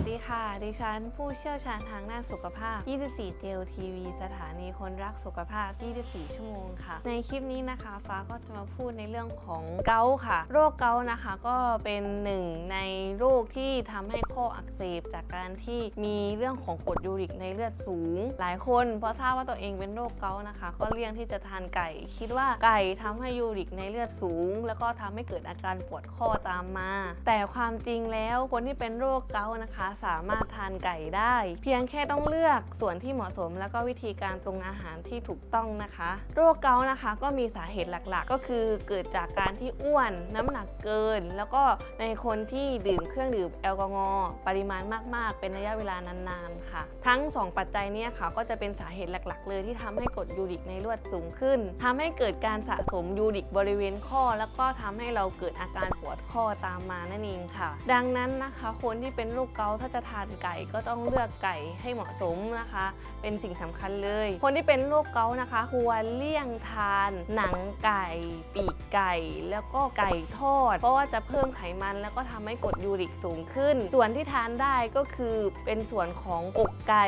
สดีค่ะ ดิฉันผู้เชี่ยวชาญทางด้านสุขภาพ 24เจลทีวีสถานีคนรักสุขภาพ 24 ชั่วโมงค่ะ ในคลิปนี้นะคะ ฟ้าก็จะมาพูดในเรื่องของเกาค่ะ โรคเกาต์นะคะก็เป็นหนึ่งในโรคที่ทำให้ข้ออักเสบจากการที่มีเรื่องของกรดยูริกในเลือดสูง หลายคนพอทราบว่าตัวเองเป็นโรคเกาต์นะคะ ก็เลี่ยงที่จะทานไก่ คิดว่าไก่ทำให้ยูริกในเลือดสูง แล้วก็ทำให้เกิดอาการปวดข้อตามมา แต่ความจริงแล้วคนที่เป็นโรคเกาต์นะคะสามารถทานไก่ได้ เพียงแค่ต้องเลือกส่วนที่เหมาะสม แล้วก็วิธีการปรุงอาหารที่ถูกต้องนะคะ โรคเกาต์นะคะก็มีสาเหตุหลักๆ ก็คือเกิดจากการที่อ้วน น้ำหนักเกิน แล้วก็ในคนที่ดื่มเครื่องดื่มแอลกอฮอล์ปริมาณมาก ๆ เป็นระยะเวลานานๆค่ะ ทั้ง 2 ปัจจัยเนี้ค่ะก็จะเป็นสาเหตุหลักๆ เลยที่ทำให้กรดยูริกในเลือดสูงขึ้นทำให้เกิดการสะสมยูริกบริเวณข้อ แล้วก็ทำให้เราเกิดอาการปวดข้อตามมานั่นเองค่ะ ดังนั้นนะคะ คนที่เป็นโรคเกาถ้าจะทานไก่ก็ต้องเลือกไก่ให้เหมาะสมนะคะ เป็นสิ่งสำคัญเลย คนที่เป็นโรคเกาต์นะคะ ควรเลี่ยงทาน หนังไก่ ปีกไก่ แล้วก็ไก่ทอด เพราะว่าจะเพิ่มไขมันแล้วก็ทำให้กรดยูริกสูงขึ้น ส่วนที่ทานได้ก็คือเป็นส่วนของอกไก่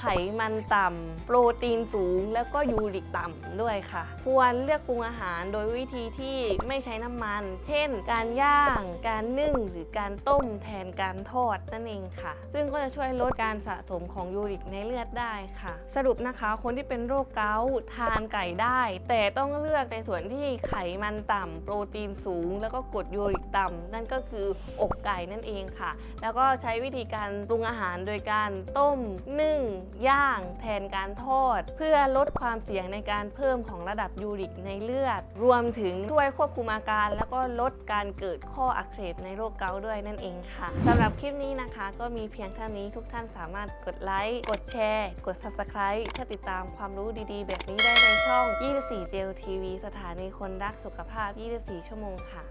ไขมันต่ำ โปรตีนสูง แล้วก็ยูริกต่ำด้วยค่ะ ควรเลือกปรุงอาหารโดยวิธีที่ไม่ใช้น้ำมัน เช่น การย่าง การนึ่ง หรือการต้มแทนการทอดนั่นเองค่ะ ซึ่งก็จะช่วยลดการสะสมของยูริกในเลือดได้ค่ะ สรุปนะคะคนที่เป็นโรคเกาต์ทานไก่ได้ แต่ต้องเลือกในส่วนที่ไขมันต่ำ โปรตีนสูง แล้วก็กรดยูริกต่ำนั่นก็คืออกไก่นั่นเองค่ะ แล้วก็ใช้วิธีการปรุงอาหารโดยการต้มนึ่งย่าง แทนการทอด เพื่อลดความเสี่ยงในการเพิ่มของระดับยูริกในเลือด รวมถึงช่วยควบคุมอาการ แล้วก็ลดการเกิดข้ออักเสบในโรคเกาต์ด้วยนั่นเองค่ะสำหรับคลิปนี้นะคะ ก็มีเพียงเท่านี้ทุกท่านสามารถกดไลค์กดแชร์ กด Subscribe เพื่อติดตามความรู้ดีๆ แบบนี้ได้ในช่อง 24เจลทีวีสถานีคนรักสุขภาพ 24 ชั่วโมงค่ะ